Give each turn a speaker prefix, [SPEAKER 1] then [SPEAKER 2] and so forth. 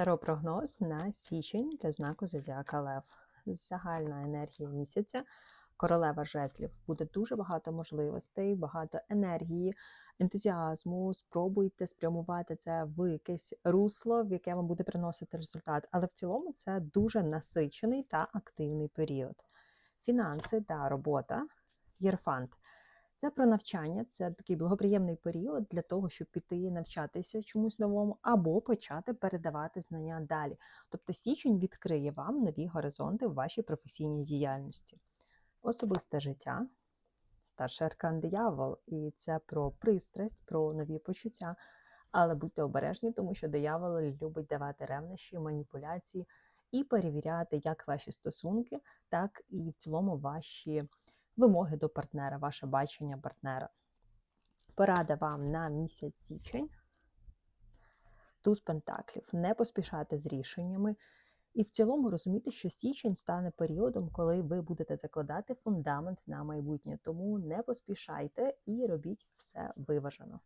[SPEAKER 1] Таро-прогноз на січень для знаку Зодіака Лев. Загальна енергія місяця. Королева жезлів буде дуже багато можливостей, багато енергії, ентузіазму. Спробуйте спрямувати це в якесь русло, в яке вам буде приносити результат. Але в цілому це дуже насичений та активний період. Фінанси та робота. Єрфант. Це про навчання, це такий благоприємний період для того, щоб піти навчатися чомусь новому, або почати передавати знання далі. Тобто січень відкриє вам нові горизонти в вашій професійній діяльності. Особисте життя, старший аркан диявол, і це про пристрасть, про нові почуття. Але будьте обережні, тому що диявол любить давати ревнощі, маніпуляції і перевіряти як ваші стосунки, так і в цілому ваші вимоги до партнера, ваше бачення партнера. Порада вам на місяць січень. Туз пентаклів. Не поспішати з рішеннями. І в цілому розуміти, що січень стане періодом, коли ви будете закладати фундамент на майбутнє. Тому не поспішайте і робіть все виважено.